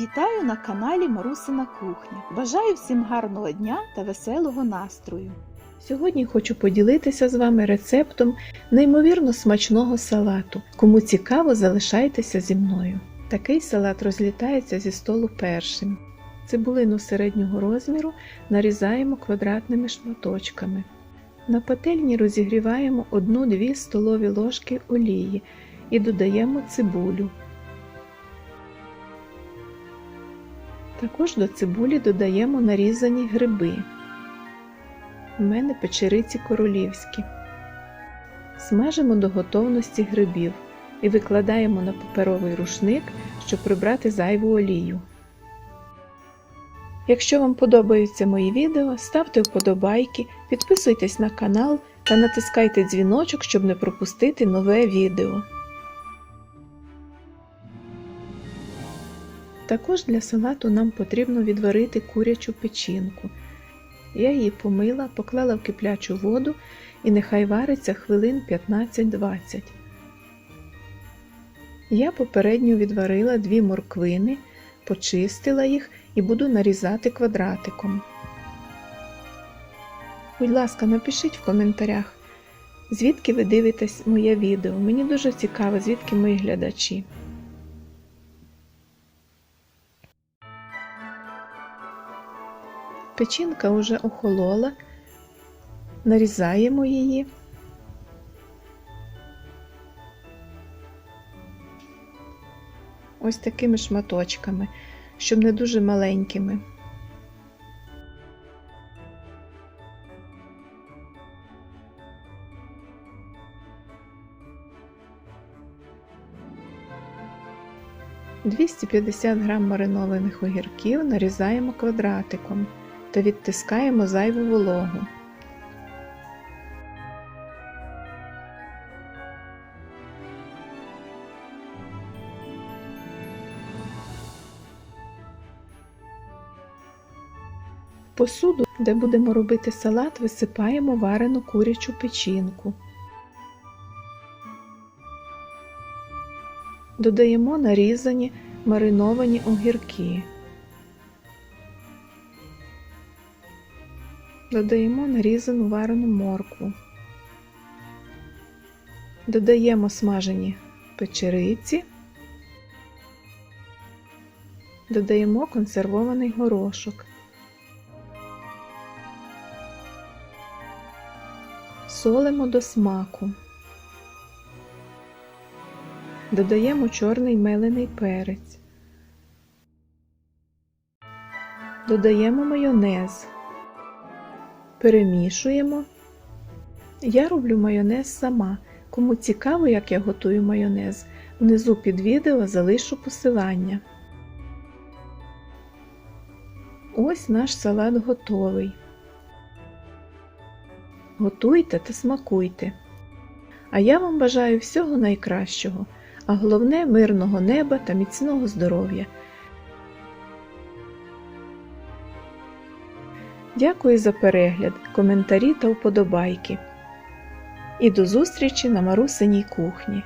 Вітаю на каналі Марусина Кухня. Бажаю всім гарного дня та веселого настрою. Сьогодні хочу поділитися з вами рецептом неймовірно смачного салату. Кому цікаво, залишайтеся зі мною. Такий салат розлітається зі столу першим. Цибулину середнього розміру нарізаємо квадратними шматочками. На пательні розігріваємо 1-2 столові ложки олії і додаємо цибулю. Також до цибулі додаємо нарізані гриби. У мене печериці королівські. Смажимо до готовності грибів і викладаємо на паперовий рушник, щоб прибрати зайву олію. Якщо вам подобаються мої відео, ставте вподобайки, підписуйтесь на канал та натискайте дзвіночок, щоб не пропустити нове відео. Також для салату нам потрібно відварити курячу печінку. Я її помила, поклала в киплячу воду і нехай вариться хвилин 15-20. Я попередньо відварила дві морквини, почистила їх і буду нарізати квадратиком. Будь ласка, напишіть в коментарях, звідки ви дивитесь моє відео. Мені дуже цікаво, звідки мої глядачі. Печінка вже охолола, нарізаємо її. Ось такими шматочками, щоб не дуже маленькими. «250 грам маринованих огірків нарізаємо квадратиком та відтискаємо зайву вологу. Посуду, де будемо робити салат, висипаємо варену курячу печінку. Додаємо нарізані мариновані огірки. Додаємо нарізану варену моркву. Додаємо смажені печериці. Додаємо консервований горошок. Солимо до смаку. Додаємо чорний мелений перець. Додаємо майонез. Перемішуємо. Я роблю майонез сама. Кому цікаво, як я готую майонез, внизу під відео залишу посилання. Ось наш салат готовий. Готуйте та смакуйте. А я вам бажаю всього найкращого, а головне мирного неба та міцного здоров'я. Дякую за перегляд, коментарі та вподобайки. І до зустрічі на Марусиній кухні.